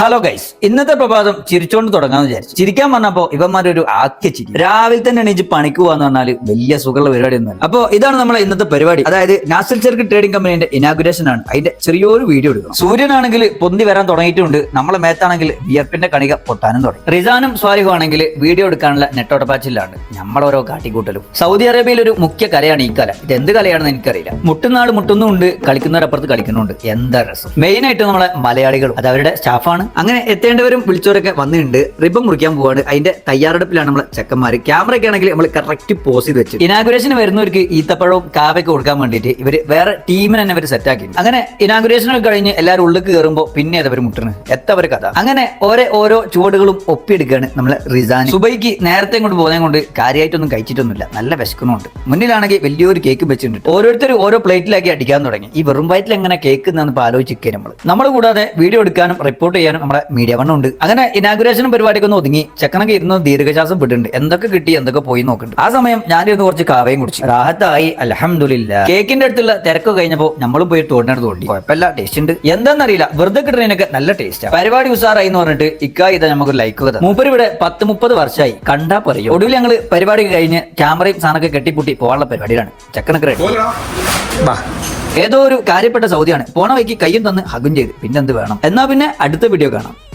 Hello guys ഇന്നത്തെ പ്രഭാതം ചിരിച്ചോണ്ട് തുടങ്ങാന്ന് വിചാരിച്ചു. ചിരിക്കാൻ വന്നപ്പോ ഇവന്മാരൊരു ആക്യ ചിരി. രാവിലെ തന്നെ എണീച്ച് പണിക്ക് പോവാന്ന് പറഞ്ഞാൽ വലിയ സുഖമുള്ള പരിപാടി ഒന്നുമല്ല അപ്പോ ഇതാണ് നമ്മളെ ഇന്നത്തെ പരിപാടി. അതായത് നാസൽ ചെറുക്ക് ട്രേഡിംഗ് കമ്പനിയുടെ ഇനാഗുറേഷൻ ആണ്. അതിന്റെ ചെറിയൊരു വീഡിയോ എടുക്കും സൂര്യനാണെങ്കിൽ പൊന്തി വരാൻ തുടങ്ങിയിട്ടുണ്ട്. നമ്മളെ മേത്താണെങ്കിൽ വിയർപ്പിന്റെ കണിക പൊട്ടാനും തുടങ്ങി. റിസാനും സ്വാലിഹും ആണെങ്കിൽ വീഡിയോ എടുക്കാനുള്ള നെട്ടോട്ടപ്പാച്ചിലാണ്. നമ്മളോരോ കാട്ടിക്കൂട്ടലും. സൗദി അറേബ്യയിൽ ഒരു മുഖ്യ കലയാണ് ഈ കല. ഇത് എന്ത് കലയാണെന്ന് എനിക്കറിയില്ല. മുട്ടുന്നാട് മുട്ടുന്നുണ്ട് കളിക്കുന്നവരപ്പുറത്ത് കളിക്കുന്നുണ്ട് എന്താ രസം? മെയിൻ ആയിട്ട് നമ്മളെ മലയാളികളും അത് അവരുടെ സ്റ്റാഫാണ് അങ്ങനെ എത്തേണ്ടവരും വിളിച്ചവരൊക്കെ വന്നിട്ടുണ്ട്. റിബൺ മുറിക്കാൻ പോവാണ്. അതിന്റെ തയ്യാറെടുപ്പിലാണ് നമ്മൾ ചെക്കന്മാർ ക്യാമറയ്ക്ക് ആണെങ്കിൽ നമ്മൾ കറക്റ്റ് പോസ് ചെയ്ത് വെച്ചു ഇനാഗുറേഷൻ വരുന്നവർക്ക് ഈത്തപ്പഴവും കാവയൊക്കെ കൊടുക്കാൻ വേണ്ടിയിട്ട് ഇവർ വേറെ ടീമിനെ തന്നെ ഇവർ സെറ്റാക്കി അങ്ങനെ ഇനാഗുറേഷൻ കഴിഞ്ഞ് എല്ലാവരും ഉള്ളിൽ കയറുമ്പോൾ പിന്നെ അതവർ മുട്ടണ്? എത്തവർ കഥ. അങ്ങനെ ഓരോ ഓരോ ചുവടുകളും ഒപ്പിയെടുക്കുകയാണ് നമ്മളെ റിസാൻ സുബൈക്ക് നേരത്തെ കൊണ്ട് പോകുന്നത് കൊണ്ട് കാര്യമായിട്ടൊന്നും കഴിച്ചിട്ടൊന്നുമില്ല. നല്ല വിശക്കുന്നുണ്ട്. മുന്നിലാണെങ്കിൽ വലിയൊരു കേക്ക് വെച്ചിട്ടുണ്ട്. ഓരോരുത്തർ ഓരോ പ്ലേറ്റിലാക്കി അടിക്കാൻ തുടങ്ങി. ഈ വെറും വയറ്റിൽ എങ്ങനെ കേക്ക് എന്നാണ് ഇപ്പോൾ ആലോചിക്കുക നമ്മൾ നമ്മൾ കൂടാതെ വീഡിയോ എടുക്കാനും റിപ്പോർട്ട് ചെയ്യാനും നമ്മുടെ മീഡിയ വണ്ണുണ്ട് അങ്ങനെ ഇനാഗുറേഷൻ പരിപാടിയൊക്കെ ഒന്ന് ഒതുങ്ങി. ചെക്കനൊക്കെ ഇരുന്ന് ദീർഘശ്വാസം വിട്ടുണ്ട് എന്തൊക്കെ കിട്ടി എന്തൊക്കെ പോയി നോക്കുന്നുണ്ട് ആ സമയം ഞാനിരുന്ന് കുറച്ച് കാവയും കുടിച്ചു. റാഹത്തായി അലഹമില്ല കേക്കിന്റെ അടുത്തുള്ള തിരക്ക് കഴിഞ്ഞപ്പോ നമ്മളും പോയി തോടിനടുത്ത് തോണ്ടി. കുഴപ്പമില്ല ടേസ്റ്റ് ഉണ്ട്. എന്താണെന്നറിയില്ല വെറുതെ കിട്ടുന്നതിനൊക്കെ നല്ല ടേസ്റ്റ് പരിപാടി ഉസാറായി എന്ന് പറഞ്ഞിട്ട് ഇക്കാ ഇതാ നമുക്ക് ലൈക്ക് മൂപ്പർ മൂപ്പര് ഇവിടെ പത്ത് മുപ്പത് വർഷമായി കണ്ടാ പറയും ഒടുവിൽ ഞങ്ങൾ പരിപാടി കഴിഞ്ഞ് ക്യാമറയും സാധനമൊക്കെ കെട്ടിപ്പൂട്ടി പോകാനുള്ള പരിപാടിയിലാണ്. ചെക്കനൊക്കെ റെഡി ബാ. ഏതോ ഒരു കാര്യപ്പെട്ട സൗദിയാണ് പോണ വഴിക്ക് കയ്യും തന്ന് ഹഗും ചെയ്ത്. പിന്നെന്ത് വേണം? എന്നാ പിന്നെ അടുത്ത വീഡിയോ കാണാം.